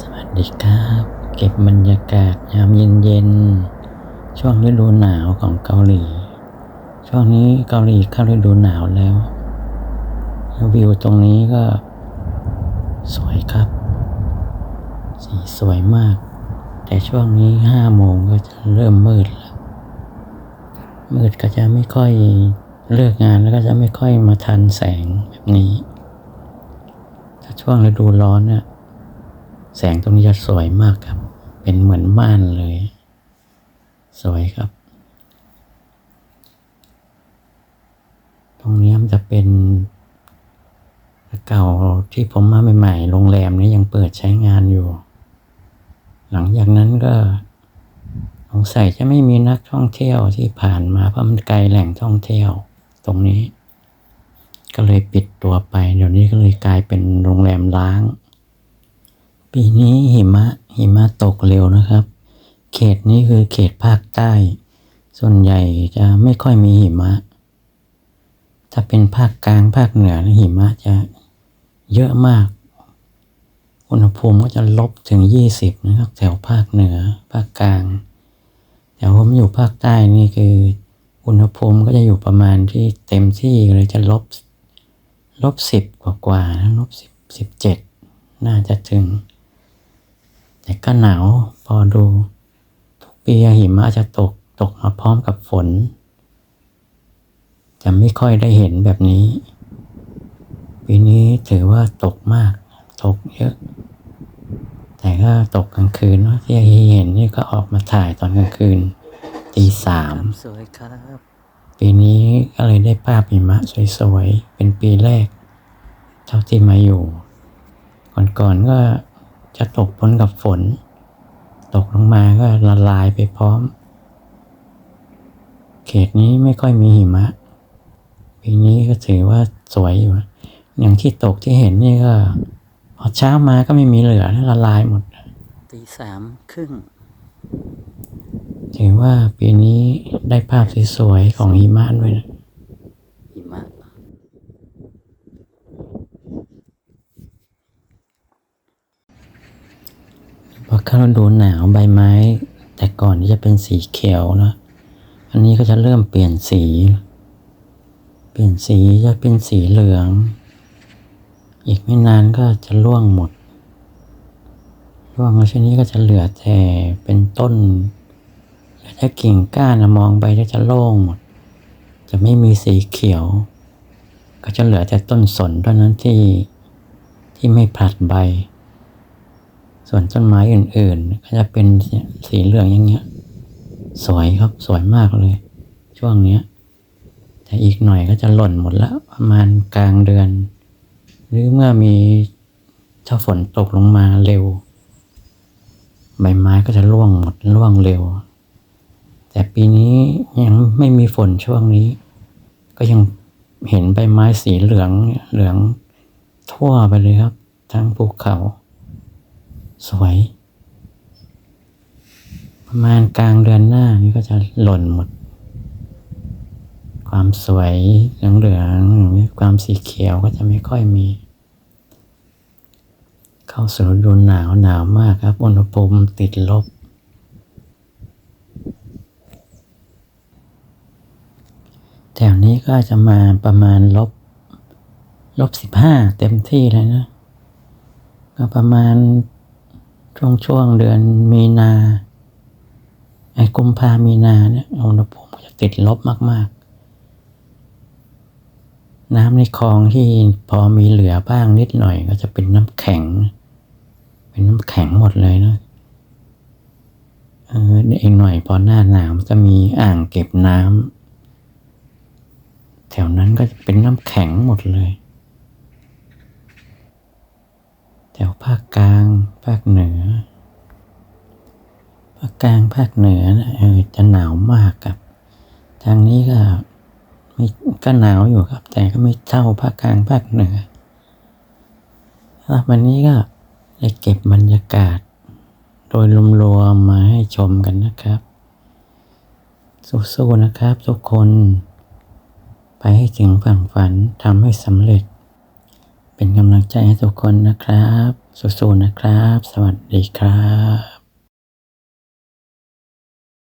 สวัสดีครับ เก็บบรรยากาศยามเย็นๆ ช่วงฤดูหนาวของเกาหลี ช่วงนี้เกาหลีเข้าฤดูหนาวแล้ว วิวตรงนี้ก็ สวยครับ สีสวยมาก แต่ช่วงนี้ห้าโมงก็จะเริ่มมืดแล้ว มืดก็จะไม่ค่อยเลิกงานแล้วก็จะไม่ค่อยมาทันแสงแบบนี้ ถ้าช่วงฤดูร้อนเนี่ย แสงตรงนี้จะสวยมากครับ เป็นเหมือนม่านเลย สวยครับ ตรงนี้มันจะเป็นเก่าที่ผมมาใหม่ๆ โรงแรมนี้ยังเปิดใช้งานอยู่ หลังจากนั้นก็สงสัยจะไม่มีนักท่องเที่ยวที่ผ่านมาเพราะมันไกลแหล่งท่องเที่ยว ตรงนี้ ก็เลยปิดตัวไป เดี๋ยวนี้ก็เลยกลายเป็นโรงแรมล้าง ปีนี้หิมะหิมะตกเร็วนะครับ เขตนี้คือเขตภาคใต้ ส่วนใหญ่จะไม่ค่อยมีหิมะ ถ้าเป็นภาคกลางภาคเหนือหิมะจะเยอะมาก อุณหภูมิก็จะลบถึงยี่สิบนะครับ แถวภาคเหนือภาคกลาง แต่ผมอยู่ภาคใต้นี่คือ อุณหภูมิก็จะอยู่ประมาณที่เต็มที่เลยจะลบลบสิบกว่ากว่านะลบสิบสิบเจ็ดน่าจะถึง แต่ก็หนาวพอดู ทุกปีหิมะจะตกตกมาพร้อมกับฝน จะไม่ค่อยได้เห็นแบบนี้ ปีนี้ถือว่าตกมาก ตกเยอะ แต่ก็ตกกลางคืนเนาะที่เห็นนี่ก็ออกมาถ่ายตอนกลางคืนตีสามสวยครับปีนี้ก็เลยได้ภาพหิมะสวยๆ เป็นปีแรก เท่าที่มาอยู่ ก่อนๆก็ จะตกพ้นกับฝน ตกลงมาก็ละลายไปพร้อม เขตนี้ไม่ค่อยมีหิมะปีนี้ก็ถือว่าสวยอยู่นะอย่างที่ตกที่เห็นนี่ก็ พอเช้ามาก็ไม่มีเหลือนะละลายหมดตีสามครึ่งถือว่าปีนี้ได้ภาพสวยๆของหิมะด้วยนะ หิมะ พอเข้าฤดูหนาวใบไม้ แต่ก่อนที่จะเป็นสีเขียวนะอันนี้ก็จะเริ่มเปลี่ยนสี เปลี่ยนสีจะเป็นสีเหลือง อีกไม่นานก็จะร่วงหมดร่วงแล้วชนี้ก็จะเหลือแต่เป็นต้นเหลือแต่กิ่งก้านมองไปก็จะโล่งหมด จะไม่มีสีเขียว ก็จะเหลือแต่ต้นสนเท่านั้นที่ที่ไม่ผลัดใบ ส่วนต้นไม้อื่นๆ ก็จะเป็นสีเหลืองอย่างเงี้ย สวยครับสวยมากเลย ช่วงเนี้ยแต่อีกหน่อยก็จะหล่นหมดแล้วประมาณกลางเดือน หรือเมื่อมีถ้าฝนตกลงมาเร็ว ใบไม้ก็จะร่วงหมดร่วงเร็ว แต่ปีนี้ยังไม่มีฝนช่วงนี้ ก็ยังเห็นใบไม้สีเหลืองเหลืองทั่วไปเลยครับ ทั้งภูเขา สวย ประมาณกลางเดือนหน้านี่ก็จะหล่นหมด ความสวยเหลืองเหลืองความสีเขียวก็จะไม่ค่อยมี เข้าสู่ฤดูหนาวหนาวมากครับ อุณหภูมิติดลบแถวนี้ก็จะมาประมาณลบ ลบสิบห้าเต็มที่เลยนะ ก็ประมาณ ช่วงช่วงเดือนมีนาไอ้กุมภามีนาเนี่ยอุณหภูมิจะติดลบมาก ๆ น้ำในคลองที่พอมีเหลือบ้างนิดหน่อยก็จะเป็นน้ำแข็ง เป็นน้ำแข็งหมดเลยนะเออเองหน่อยพอหน้าหนาวมันจะมีอ่างเก็บน้ำแถวนั้นก็จะเป็นน้ำแข็งหมดเลย แถวภาคกลาง ภาคเหนือ ภาคกลางภาคเหนือนะเออจะหนาวมากครับ ทางนี้ก็ไม่ก็หนาวอยู่ครับ แต่ก็ไม่เท่าภาคกลางภาคเหนือแล้ววันนี้ก็ได้เก็บบรรยากาศ โดยรวมๆมาให้ชมกันนะครับ สู้ๆนะครับ ทุกคน ไปให้ถึงฝั่งฝันทำให้สำเร็จ เป็นกำลังใจให้ทุกคนนะครับ สู้ๆนะครับ สวัสดีครับ